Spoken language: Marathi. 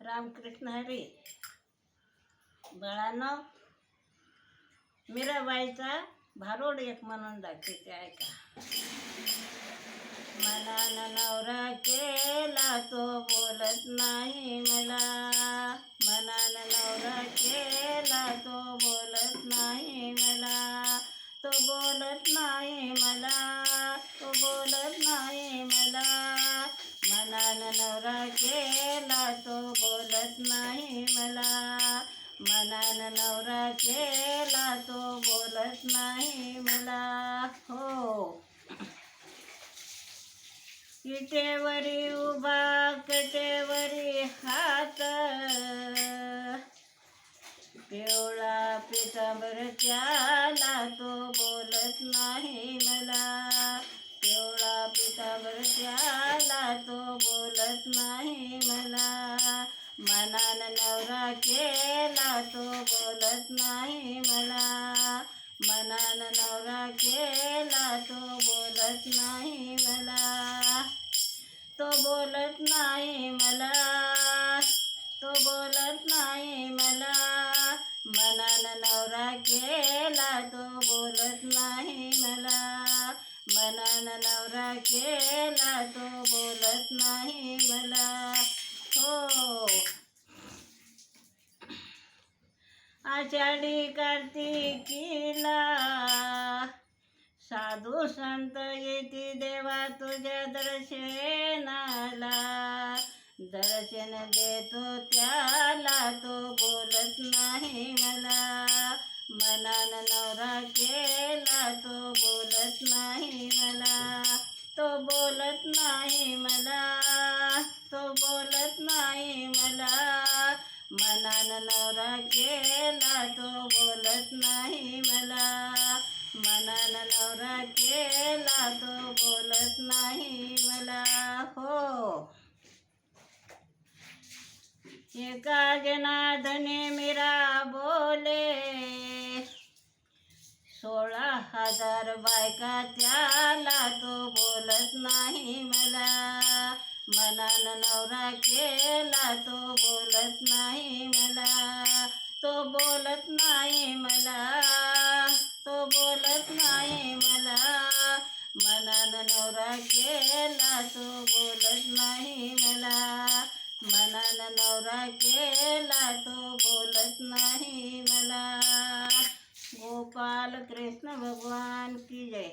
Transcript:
रामकृष्ण हरी. बाळानं मीराबाईचा भारोड एक म्हणून दाखवते ऐका. मनानं नवरा केला तो बोलत नाही मला. मनानं नवरा केला तो बोलत नाही मला. तो बोलत नाही मला. नवरा केला तो बोलत नाही मला. मनानं नवरा केला तो बोलत नाही मला. हो. किटेवरी उभा कटेवरी हात. पिवळा पितांबर त्याला तो बोलत नाही मला. पिवळा पितांबर त्या केला तो बोलत नाही मला. मनान नवरा केला तो बोलत नाही मला. तो बोलत नाही मला. तो बोलत नाही मला. मनान नवरा केला तो बोलत नाही मला. मनान नवरा केला तो आषाढी कार्तिकीला. साधू संत येती देवा तुझ्या दर्शनाला. दर्शन देतो त्याला तो बोलत नाही मला. मनानं नवरा केला तो बोलत नाही मला. तो बोलत नाही मला. एका जनाधने मीरा बोले। सोळा हजार बायका त्याला तो बोलत नाही मला. मनानं नवरा केला तो बोलत नाही मला. तो बोलत नाही मला केला तो बोलत नाही मला. गोपाल कृष्ण भगवान की जय.